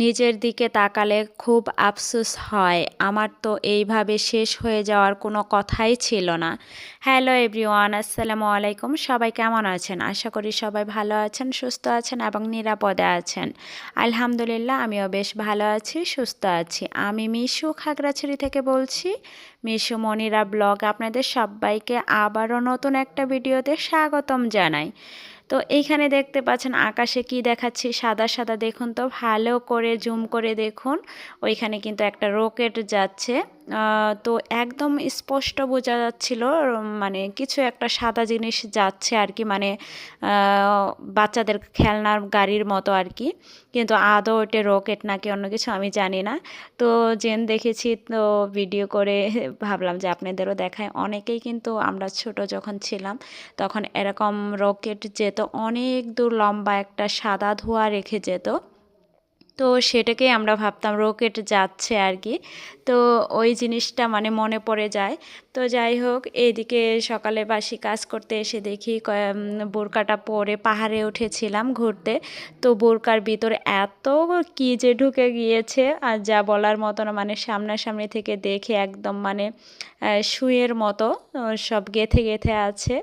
নিজের দিকে তাকালে খুব আফসোস হয়। আমার তো এইভাবে শেষ হয়ে যাওয়ার কোনো কথাই ছিল না। হ্যালো এভরিওয়ান, আসসালামু আলাইকুম। সবাই কেমন আছেন? আশা করি সবাই ভালো আছেন, সুস্থ আছেন এবং নিরাপদে আছেন। আলহামদুলিল্লাহ, আমিও বেশ ভালো আছি, সুস্থ আছি। আমি মিশু খাগড়াছড়ি থেকে বলছি। মিশু মনিরা ব্লগ আপনাদের সবাইকে আবারও নতুন একটা ভিডিওতে স্বাগতম জানাই। তো এইখানে দেখতে পাচ্ছেন আকাশে কি দেখাচ্ছি? সাদা সাদা দেখুন তো, ভালো করে জুম করে দেখুন। ওইখানে কিন্তু একটা রকেট যাচ্ছে। তো একদম স্পষ্ট বোঝা যাচ্ছিল মানে কিছু একটা সাদা জিনিস যাচ্ছে আর কি মানে বাচ্চাদের খেলনার গাড়ির মতো আর কি। কিন্তু আদৌ ওটা রকেট নাকি অন্য কিছু আমি জানি না। তো জেন দেখেছি তো ভিডিও করে ভাবলাম যে আপনাদেরও দেখায়। অনেকেই কিন্তু, আমরা ছোট যখন ছিলাম, তখন এরকম রকেট যেত অনেক দূর লম্বা একটা সাদা ধোঁয়া রেখে যেত। তো সেটাকেই আমরা ভাবতাম রকেট যাচ্ছে আর কি। তো ওই জিনিসটা মানে মনে পড়ে যায়। তো যাই হোক এইদিকে সকালে বাসি কাজ করতে এসে দেখি বোরকাটা পরে পাহাড়ে উঠেছিলাম ঘুরতে। তো বোরকার ভিতর এত কি যে ঢুকে গিয়েছে আর যা বলার মতো না মানে সামনাসামনি থেকে দেখে একদম মানে শুয়ের মতো সব গেথে গেথে আছে।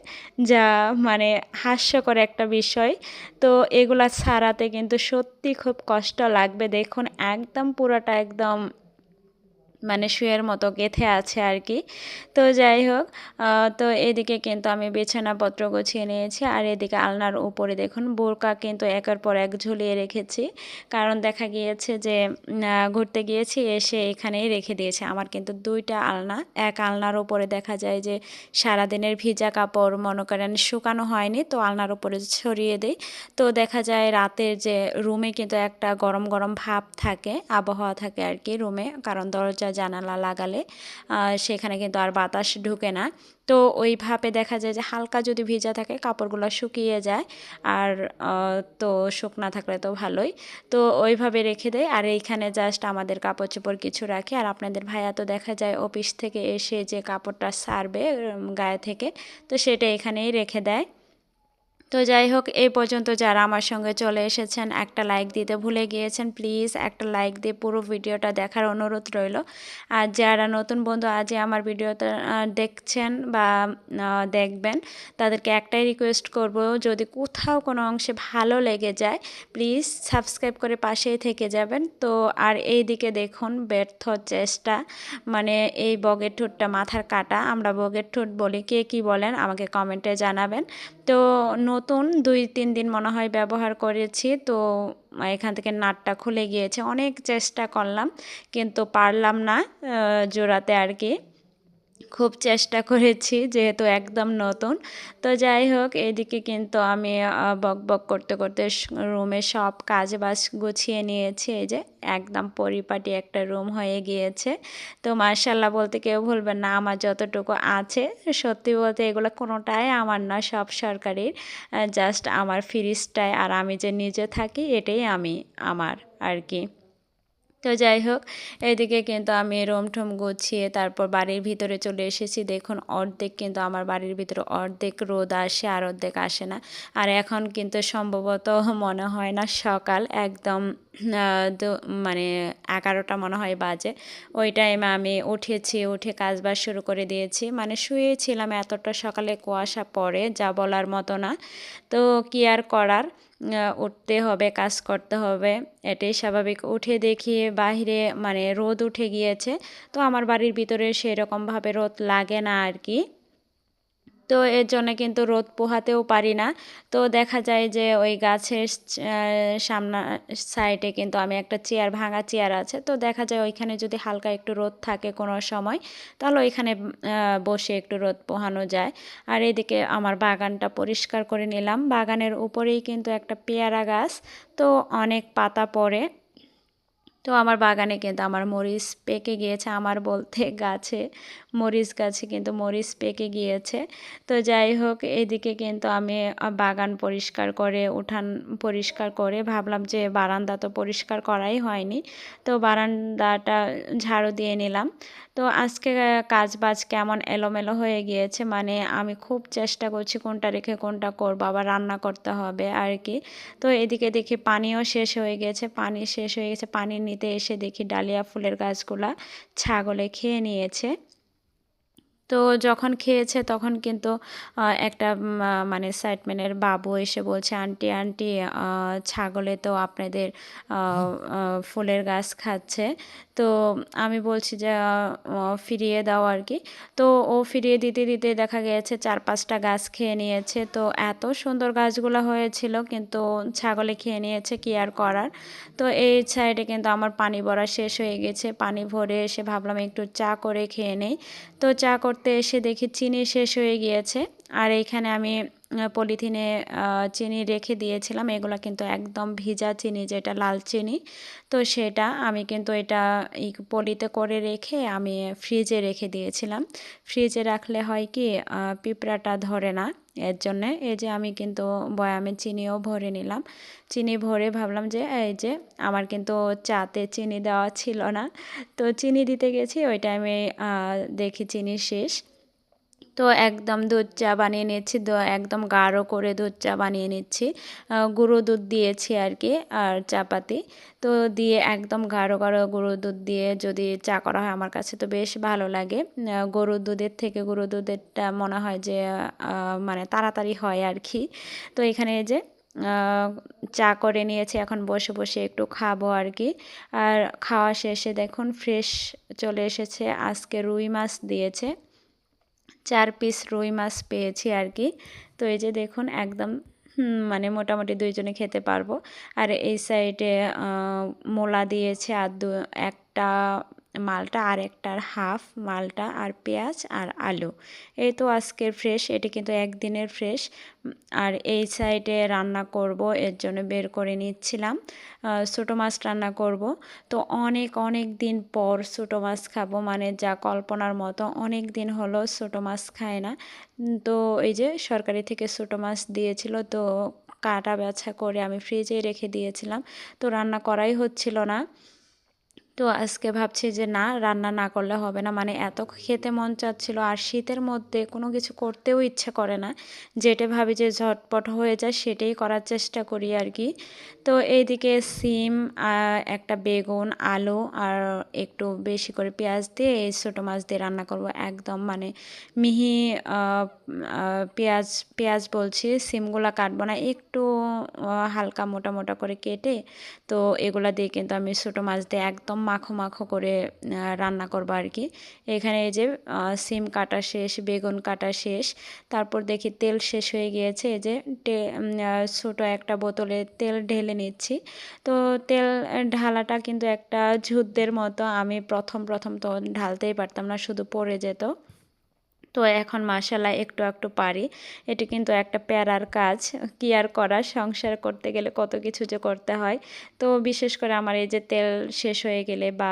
যা মানে হাস্যকর একটা বিষয়। তো এগুলা ছাড়াতে কিন্তু সত্যি খুব কষ্ট লাগবে। দেখুন, একদম পুরোটা একদম মানে শুয়ের মতো গেথে আছে আর কি। তো যাই হোক তো এদিকে কিন্তু আমি বিছানাপত্র গুছিয়ে নিয়েছি আর এদিকে আলনার উপরে দেখুন বোরকা কিন্তু একের পর এক ঝুলিয়ে রেখেছি। কারণ দেখা গিয়েছে যে ঘুরতে গিয়েছি, এসে এখানেই রেখে দিয়েছে। আমার কিন্তু দুইটা আলনা, এক আলনার উপরে দেখা যায় যে সারাদিনের ভিজা কাপড় মনে করেন শুকানো হয়নি, তো আলনার উপরে ছড়িয়ে দিই। তো দেখা যায় রাতের যে রুমে কিন্তু একটা গরম গরম ভাব থাকে, আবহাওয়া থাকে আর কি রুমে, কারণ দরজা জানালা লাগালে সেখানে কিন্তু আর বাতাস ঢুকে না। তো ওইভাবে দেখা যায় যে হালকা যদি ভিজা থাকে কাপড়গুলো শুকিয়ে যায়, আর তো শুকনা থাকলে তো ভালোই। তো ওইভাবে রেখে দেয়, আর এইখানে জাস্ট আমাদের কাপড় চোপড় কিছু রাখে। আর আপনাদের ভাইয়া তো দেখা যায় অফিস থেকে এসে যে কাপড়টা সারবে গায়ে থেকে, তো সেটা এখানেই রেখে দেয়। তো যাই হোক, এই পর্যন্ত যারা আমার সঙ্গে চলে এসেছেন, একটা লাইক দিতে ভুলে গিয়েছেন প্লিজ একটা লাইক দিয়ে পুরো ভিডিওটা দেখার অনুরোধ রইল। আর যারা নতুন বন্ধু আজই আমার ভিডিওটা দেখছেন বা দেখবেন, তাদেরকে একটাই রিকোয়েস্ট করব, যদি কোথাও কোনো অংশে ভালো লেগে যায় প্লিজ সাবস্ক্রাইব করে পাশেই থেকে যাবেন। তো আর এই দিকে দেখুন, ব্যর্থ চেষ্টা মানে এই বগের ঠোঁটটা মাথার কাটা, আমরা বগের ঠোঁট বলি কে কি বলেন, আমাকে কমেন্টে জানাবেন। তো নতুন দুই, তিন দিন মনে হয় ব্যবহার করেছি। তো এখান থেকে নাটটা খুলে গিয়েছে। অনেক চেষ্টা করলাম, কিন্তু পারলাম না জোড়াতে আর কি। খুব চেষ্টা করেছি, যেহেতু একদম নতুন। তো যাই হোক, এদিকে কিন্তু আমি বক বক করতে করতে রুমে সব কাজ বাজ গুছিয়ে নিয়েছি। এই যে একদম পরিপাটি একটা রুম হয়ে গিয়েছে। তো মার্শাল্লাহ বলতে কেউ ভুলবে না, আমার যতটুকু আছে। সত্যি বলতে এগুলো কোনোটাই আমার না সব সরকারির। জাস্ট আমার ফ্রিজটায় আর আমি যে নিজে থাকি, এটাই আমি, আমার আর কি। তো যাই হোক, এদিকে কিন্তু আমি রুম ঠোম গুছিয়ে তারপর বাড়ির ভিতরে চলে এসেছি। দেখুন, অর্ধেক কিন্তু আমার বাড়ির ভিতরে, অর্ধেক রোদ আসে আর অর্ধেক আসে না। আর এখন কিন্তু সম্ভবত মনে হয় না সকাল, একদম মানে এগারোটা মনে হয় বাজে। ওই টাইমে আমি উঠেছি, উঠে কাজবাজ শুরু করে দিয়েছি। মানে শুয়েছিলাম এতটা সকালে কুয়াশা পড়ে, যা বলার মতো না। তো কি আর করার? উঠতে হবে, কাজ করতে হবে, এটাই স্বাভাবিক। উঠে দেখি বাহিরে মানে রোদ উঠে গিয়েছে। তো আমার বাড়ির ভিতরে সেরকমভাবে রোদ লাগে না আর কি। তো এর জন্য কিন্তু রোদ পোহাতেও পারি না। তো দেখা যায় যে ওই গাছের সামনা, সাইডে কিন্তু আমি একটা চেয়ার, ভাঙা চেয়ার আছে। তো দেখা যায় ওইখানে যদি হালকা একটু রোদ থাকে কোনো সময়, তাহলে ওইখানে বসে একটু রোদ পোহানো যায়। আর এদিকে আমার বাগানটা পরিষ্কার করে নিলাম। বাগানের উপরেই কিন্তু একটা পেয়ারা গাছ। তো অনেক পাতা পড়ে। তো আমার বাগানে কিন্তু আমার মরিচ পেকে গিয়েছে, আমার বলতে গাছে মরিচ গাছে কিন্তু মরিচ পেকে গিয়েছে। তো যাই হোক, এদিকে কিন্তু আমি বাগান পরিষ্কার করে, উঠান পরিষ্কার করে ভাবলাম যে বারান্দা তো পরিষ্কার করাই হয়নি। তো বারান্দাটা ঝাড়ু দিয়ে নিলাম। তো আজকে কাজ বাজ কেমন এলোমেলো হয়ে গিয়েছে মানে আমি খুব চেষ্টা করছি কোনটা রেখে কোনটা করব, আবার রান্না করতে হবে আর কি। তো এদিকে দেখি পানিও শেষ হয়ে গেছে, পানি শেষ হয়ে গেছে, পানি নিতে এসে দেখি ডালিয়া ফুলের গাছগুলা ছাগলে খেয়ে নিয়েছে। তো যখন খেয়েছে তখন কিন্তু একটা মানে সাইডম্যানের বাবু এসে বলছে, আন্টি আন্টি ছাগলে তো আপনাদের ফুলের গাছ খাচ্ছে। তো আমি বলছি যে ফিরিয়ে দাও আর কি। তো ও ফিরিয়ে দিতে দিতে দেখা গিয়েছে চার, পাঁচটা গাছ খেয়ে নিয়েছে। তো এত সুন্দর গাছগুলো হয়েছিল, কিন্তু ছাগলে খেয়ে নিয়েছে, কি আর করার? তো এই সাইডে কিন্তু আমার পানি ভরা শেষ হয়ে গেছে। পানি ভরে এসে ভাবলাম একটু চা করে খেয়ে নেই। তো চা করতে এসে দেখি চিনি শেষ হয়ে গিয়েছে। আর এইখানে আমি পলিথিনে চিনি রেখে দিয়েছিলাম। এগুলো কিন্তু একদম ভিজা চিনি যেটা লাল চিনি। তো সেটা আমি কিন্তু এটা পলিতে করে রেখে আমি ফ্রিজে রেখে দিয়েছিলাম। ফ্রিজে রাখলে হয় কি পিঁপড়াটা ধরে না। এর জন্যে এই যে আমি কিন্তু বয়ামে চিনিও ভরে নিলাম। চিনি ভরে ভাবলাম যে, এই যে আমার কিন্তু চাতে চিনি দেওয়া ছিল না। তো চিনি দিতে গেছি, ওই টাইমে দেখি চিনি শেষ। তো একদম দুধ চা বানিয়ে নিচ্ছি একদম গাঢ় করে দুধ চা বানিয়ে নিচ্ছি। গুঁড়ো দুধ দিয়েছি আর কি, আর চাপাতি। তো দিয়ে একদম গাঢ় গাঢ় গুঁড়ো দুধ দিয়ে যদি চা করা হয় আমার কাছে তো বেশ ভালো লাগে। গরুর দুধের থেকে গরুর দুধেরটা মনে হয় যে মানে তাড়াতাড়ি হয় আর কি। তো এখানে যে চা করে নিয়েছি, এখন বসে বসে একটু খাব আর কি। আর খাওয়া শেষে দেখুন, ফ্রেশ চলে এসেছে, আজকে রুই মাছ দিয়েছে। চার পিস রুই মাছ পেয়েছি আর কি। তো এই যে দেখুন, একদম মানে মোটামুটি দুইজনে খেতে পারব। আর এই সাইডে মোলা দিয়েছে, আর দু, একটা মালটা আর একটার হাফ, মালটা আর পেঁয়াজ আর আলু। এই তো আজকের ফ্রেশ এটি কিন্তু একদিনের ফ্রেশ আর এই সাইডে রান্না করব, এর জন্য বের করে নিচ্ছিলাম। ছোটো মাছ রান্না করব। তো অনেক অনেক দিন পর ছোটো মাছ খাব মানে যা কল্পনার মতো অনেক দিন হলো ছোটো মাছ খায় না। তো এই যে সরকারি থেকে ছোটো মাছ দিয়েছিল, তো কাটা বেছা করে আমি ফ্রিজে রেখে দিয়েছিলাম। তো রান্না করাই হচ্ছিল না। তো আজকে ভাবছি যে না, রান্না না করলে হবে না। মানে এত খেতে মন চাচ্ছিল আর শীতের মধ্যে কোনো কিছু করতেও ইচ্ছে করে না। যেটা ভাবি যে ঝটপট হয়ে যায় সেটাই করার চেষ্টা করি আর কি তো এইদিকে সিম একটা বেগুন, আলু আর একটু বেশি করে পেঁয়াজ দিয়ে এই ছোটো মাছ দিয়ে রান্না করব। একদম মানে মিহি পেঁয়াজ পেঁয়াজ বলছি, সিমগুলো কাটবো না। একটু হালকা মোটা মোটা করে কেটে তো এগুলা দিয়ে কিন্তু আমি ছোটো মাছ দিয়ে একদম মাখো মাখো করে রান্না করব আর কি। এখানে এই যে সিম কাটা শেষ, বেগুন কাটা শেষ, তারপর দেখি তেল শেষ হয়ে গিয়েছে। এই যে ছোটো একটা বোতলে তেল ঢেলে নিচ্ছি। তো তেল ঢালাটা কিন্তু একটা যুদ্ধের মতো আমি প্রথম প্রথম তো ঢালতেই পারতাম না, শুধু পড়ে যেত। তো এখন মাসালা একটু একটু পারি। এটি কিন্তু একটা প্যারার কাজ কি আর করা, সংসার করতে গেলে কত কিছু যে করতে হয়। তো বিশেষ করে আমার এই যে তেল শেষ হয়ে গেলে বা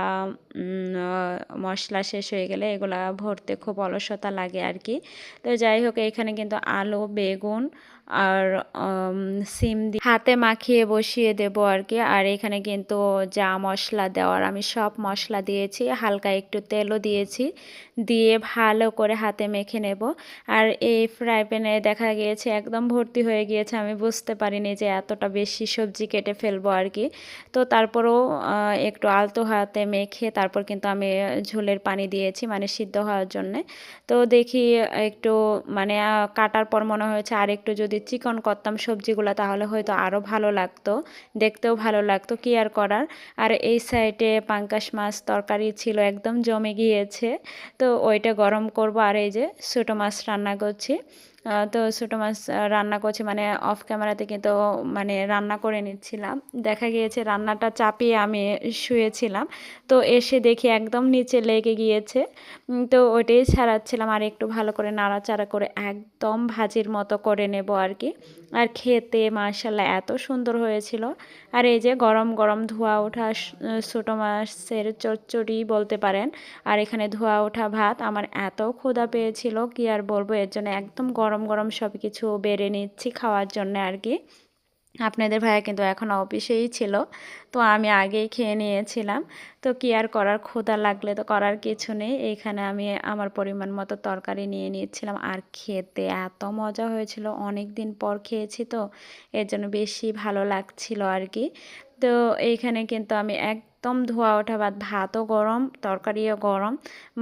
মশলা শেষ হয়ে গেলে এগুলা ভরতে খুব অলসতা লাগে আর কি তো যাই হোক, এখানে কিন্তু আলু, বেগুন আর সিম দিয়ে হাতে মাখিয়ে বসিয়ে দেব আর কি। আর এখানে কিন্তু যা মশলা দেওয়ার আমি সব মশলা দিয়েছি। হালকা একটু তেলও দিয়েছি। দিয়ে ভালো করে হাতে মেখে নেব। আর এই ফ্রাই প্যানে দেখা গিয়েছে, একদম ভর্তি হয়ে গিয়েছে। আমি বুঝতে পারিনি যে এতটা বেশি সবজি কেটে ফেলব আর কি। তো তারপরেও একটু আলতো হাতে মেখে তারপর কিন্তু আমি ঝোলের পানি দিয়েছি মানে সিদ্ধ হওয়ার জন্যে। তো দেখি একটু মানে কাটার পর মনে হয়েছে আর একটু যদি চিকন করতাম সবজিগুলো, তাহলে হয়তো আরও ভালো লাগতো, দেখতেও ভালো লাগতো কি আর করার। আর এই সাইডে পাঙ্কাশ মাছ তরকারি ছিল, একদম জমে গিয়েছে। তো ওইটা গরম করব, আর এই যে ছোটো মাছ রান্না করছি। তো ছোটো মাছ রান্না করছি। মানে অফ ক্যামেরাতে কিন্তু মানে রান্না করে নিচ্ছিলাম। দেখা গিয়েছে রান্নাটা চাপিয়ে আমি শুয়েছিলাম। তো এসে দেখি একদম নিচে লেগে গিয়েছে। তো ওইটাই ছাড়াচ্ছিলাম আর একটু ভালো করে নাড়াচাড়া করে একদম ভাজির মতো করে নেব আর কি। আর খেতে মার্শাল্লাহ এত সুন্দর হয়েছিল। আর এই যে গরম গরম ধোয়া ওঠা ছোটো মাছের চচ্চড়ি বলতে পারেন। আর এখানে ধোয়া ওঠা ভাত, আমার এত ক্ষুধা পেয়েছিল, কি আর বলব? এর জন্য একদম গরম গরম গরম সব কিছু বেড়ে নিচ্ছি খাওয়ার জন্য আর কি আপনাদের ভাইয়া কিন্তু এখন অফিসেই ছিল, তো আমি আগেই খেয়ে নিয়েছিলাম। তো কি আর করার, ক্ষুধা লাগলে তো করার কিছু নেই। এইখানে আমি আমার পরিমাণ মতো তরকারি নিয়ে নিয়েছিলাম। আর খেতে এত মজা হয়েছিল অনেক দিন পর খেয়েছি তো, এর জন্য বেশি ভালো লাগছিল আর কি তো এইখানে কিন্তু আমি একদম ধোয়া ওঠা ভাত ভাতও গরম, তরকারিও গরম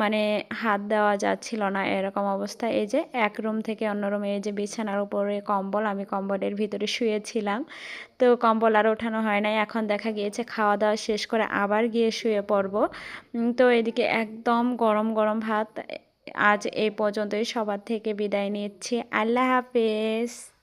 মানে হাত দেওয়া যাচ্ছিল না এরকম অবস্থা। এই যে এক রুম থেকে অন্য রুমে এই যে বিছানার উপরে কম্বল, আমি কম্বলের ভিতরে শুয়েছিলাম। তো কম্বল আর ওঠানো হয় নাই, এখন দেখা গিয়েছে খাওয়া দাওয়া শেষ করে আবার গিয়ে শুয়ে পড়ব। তো এদিকে একদম গরম গরম ভাত। আজ এই পর্যন্তই, সবার থেকে বিদায় নিচ্ছি। আল্লাহ হাফেজ।